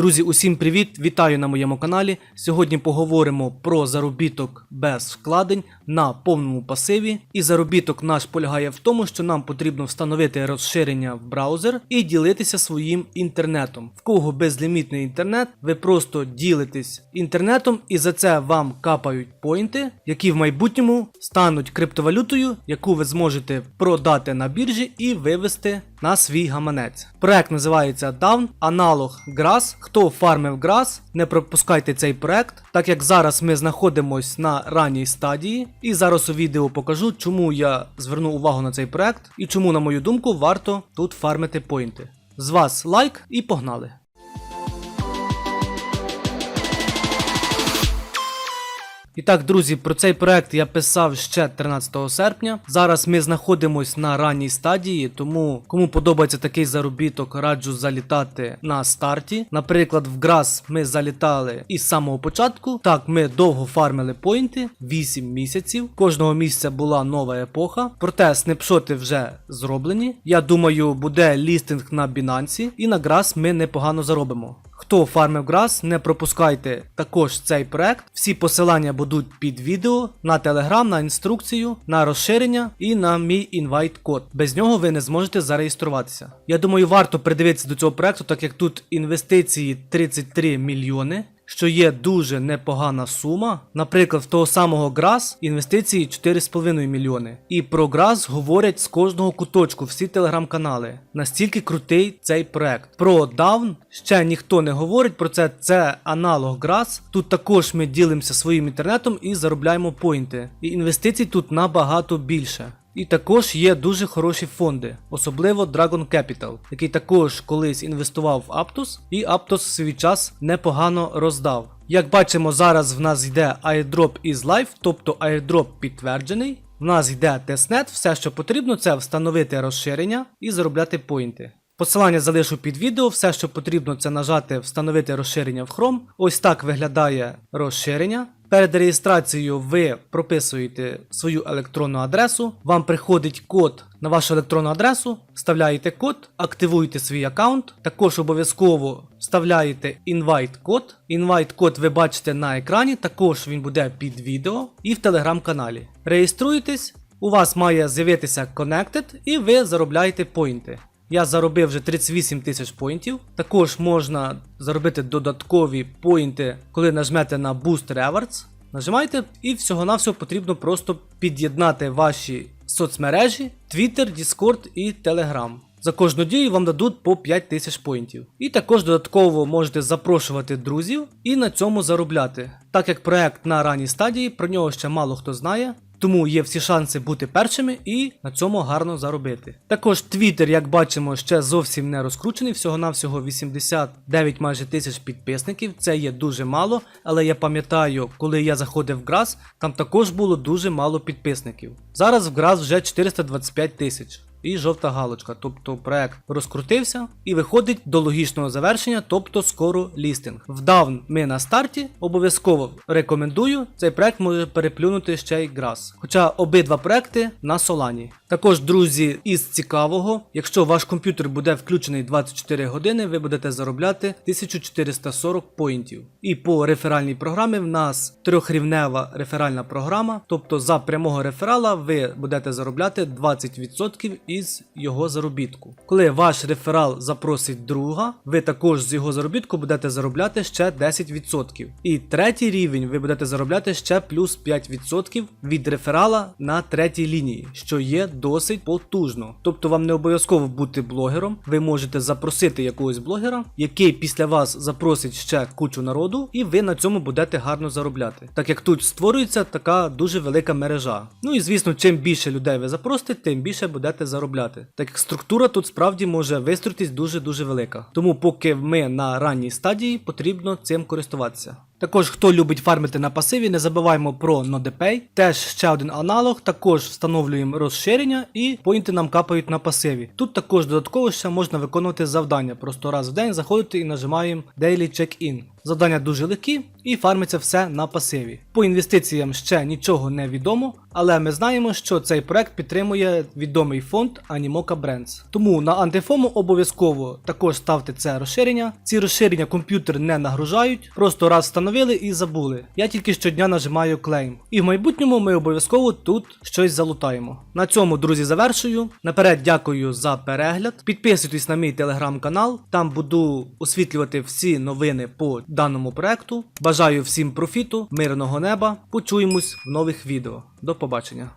Друзі, усім привіт! Вітаю на моєму каналі. Сьогодні поговоримо про заробіток без вкладень на повному пасиві. І заробіток наш полягає в тому, що нам потрібно встановити розширення в браузер і ділитися своїм інтернетом. В кого безлімітний інтернет, ви просто ділитесь інтернетом, і за це вам капають поінти, які в майбутньому стануть криптовалютою, яку ви зможете продати на біржі і вивести на свій гаманець. Проект називається Down, аналог Grass. Хто фармив ГРАС, не пропускайте цей проект, так як зараз ми знаходимось на ранній стадії, і зараз у відео покажу, чому я зверну увагу на цей проект і чому, на мою думку, варто тут фармити поінти. З вас лайк і погнали! І так, друзі, про цей проект я писав ще 13 серпня. Зараз ми знаходимось на ранній стадії, тому кому подобається такий заробіток, раджу залітати на старті. Наприклад, в Грас ми залітали із самого початку. Так, ми довго фармили поінти 8 місяців. Кожного місяця була нова епоха. Проте снапшоти вже зроблені. Я думаю, буде лістинг на Binance і на Грас ми непогано заробимо. Хто фармив Грас, не пропускайте також цей проект. Всі посилання будуть під відео на телеграм, на інструкцію, на розширення і на мій інвайт код. Без нього ви не зможете зареєструватися. Я думаю, варто придивитися до цього проекту, так як тут інвестиції 33 мільйони. Що є дуже непогана сума. Наприклад, в того самого Грас інвестиції 4,5 мільйони. І про Грас говорять з кожного куточку всі телеграм-канали. Настільки крутий цей проект. Про Даун ще ніхто не говорить про це. Це аналог Грас. Тут також ми ділимося своїм інтернетом і заробляємо поінти. І інвестицій тут набагато більше. І також є дуже хороші фонди, особливо Dragon Capital, який також колись інвестував в Aptos, і Aptos в свій час непогано роздав. Як бачимо, зараз в нас йде airdrop із Live, тобто airdrop підтверджений. В нас йде тестнет, все, що потрібно, це встановити розширення і заробляти поінти. Посилання залишу під відео, все, що потрібно, це нажати встановити розширення в Chrome. Ось так виглядає розширення. Перед реєстрацією ви прописуєте свою електронну адресу, вам приходить код на вашу електронну адресу, вставляєте код, активуєте свій аккаунт. Також обов'язково вставляєте інвайт-код. Інвайт-код ви бачите на екрані, також він буде під відео і в телеграм-каналі. Реєструєтесь, у вас має з'явитися Connected і ви заробляєте поінти. Я заробив вже 38 тисяч поінтів. Також можна заробити додаткові поінти, коли нажмете на Boost Rewards. Нажимаєте, і всього-навсього потрібно просто під'єднати ваші соцмережі, Twitter, Discord і Telegram. За кожну дію вам дадуть по 5 тисяч поінтів. І також додатково можете запрошувати друзів і на цьому заробляти. Так як проект на ранній стадії, про нього ще мало хто знає. Тому є всі шанси бути першими і на цьому гарно заробити. Також Twitter, як бачимо, ще зовсім не розкручений, всього-навсього 89 майже тисяч підписників. Це є дуже мало, але я пам'ятаю, коли я заходив в Грас, там також було дуже мало підписників. Зараз в Грас вже 425 тисяч. І жовта галочка, тобто проект розкрутився і виходить до логічного завершення, тобто скоро лістинг. Вдаун ми на старті, обов'язково рекомендую. Цей проект може переплюнути ще й Грас. Хоча обидва проекти на Солані. Також, друзі, із цікавого, якщо ваш комп'ютер буде включений 24 години, ви будете заробляти 1440 поінтів. І по реферальній програмі в нас трьохрівнева реферальна програма, тобто за прямого реферала ви будете заробляти 20% із його заробітку. Коли ваш реферал запросить друга, ви також з його заробітку будете заробляти ще 10%. І третій рівень ви будете заробляти ще плюс 5% від реферала на третій лінії, що є досить потужно. Тобто вам не обов'язково бути блогером, ви можете запросити якогось блогера, який після вас запросить ще кучу народу, і ви на цьому будете гарно заробляти. Так як тут створюється така дуже велика мережа. Ну і звісно, чим більше людей ви запросите, тим більше будете заробляти. Так як структура тут справді може вистроїтись дуже-дуже велика. Тому поки ми на ранній стадії, потрібно цим користуватися. Також, хто любить фармити на пасиві, не забуваємо про NodePay. Теж ще один аналог, також встановлюємо розширення і поінти нам капають на пасиві. Тут також додатково ще можна виконувати завдання. Просто раз в день заходити і нажимаємо Daily Check-in. Завдання дуже легкі і фармиться все на пасиві. По інвестиціям ще нічого не відомо, але ми знаємо, що цей проект підтримує відомий фонд Animoca Brands. Тому на антифому обов'язково також ставте це розширення. Ці розширення комп'ютер не нагружають, просто раз встановили і забули. Я тільки щодня нажимаю клейм. І в майбутньому ми обов'язково тут щось залутаємо. На цьому, друзі, завершую. Наперед дякую за перегляд. Підписуйтесь на мій телеграм-канал, там буду освітлювати всі новини по даному проекту. Бажаю всім профіту, мирного неба. Почуємось в нових відео. До побачення.